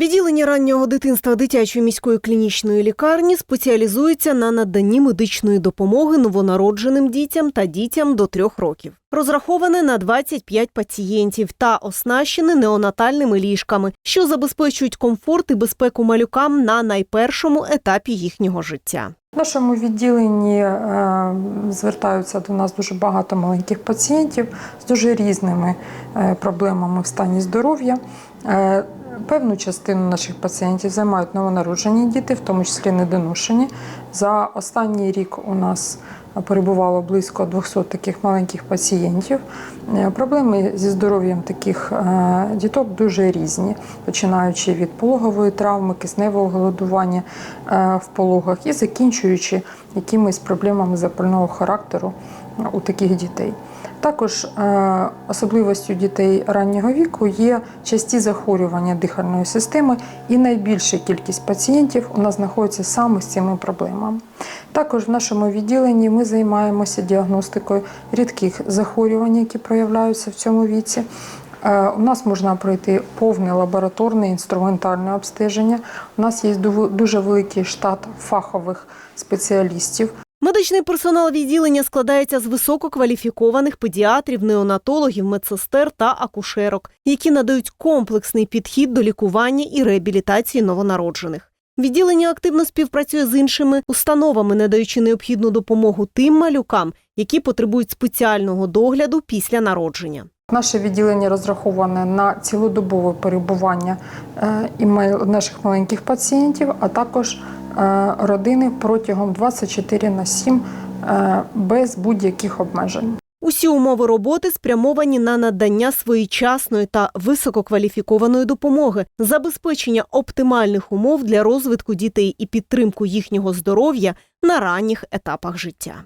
Відділення раннього дитинства дитячої міської клінічної лікарні спеціалізується на наданні медичної допомоги новонародженим дітям та дітям до трьох років. Розраховане на 25 пацієнтів та оснащене неонатальними ліжками, що забезпечують комфорт і безпеку малюкам на найпершому етапі їхнього життя. В нашому відділенні е, звертаються до нас дуже багато маленьких пацієнтів з дуже різними е, проблемами в стані здоров'я. Певну частину наших пацієнтів займають новонароджені діти, в тому числі недоношені. За останній рік у нас перебувало близько 200 таких маленьких пацієнтів. Е, Проблеми зі здоров'ям таких е, діток дуже різні, починаючи від пологової травми, кисневого голодування е, в пологах і закінчуючи якимись проблемами запального характеру у таких дітей. Також особливостю дітей раннього віку є часті захворювання дихальної системи, і найбільша кількість пацієнтів у нас знаходиться саме з цими проблемами. Також в нашому відділенні ми займаємося діагностикою рідких захворювань, які проявляються в цьому віці. Е, У нас можна пройти повне лабораторне інструментальне обстеження. У нас є ду- дуже великий штат фахових спеціалістів. Медичний персонал відділення складається з висококваліфікованих педіатрів, неонатологів, медсестер та акушерок, які надають комплексний підхід до лікування і реабілітації новонароджених. Відділення активно співпрацює з іншими установами, надаючи необхідну допомогу тим малюкам, які потребують спеціального догляду після народження. Наше відділення розраховане на цілодобове перебування е, і наших маленьких пацієнтів, а також е, родини протягом 24 на 7 е, без будь-яких обмежень. Усі умови роботи спрямовані на надання своєчасної та висококваліфікованої допомоги, забезпечення оптимальних умов для розвитку дітей і підтримку їхнього здоров'я на ранніх етапах життя.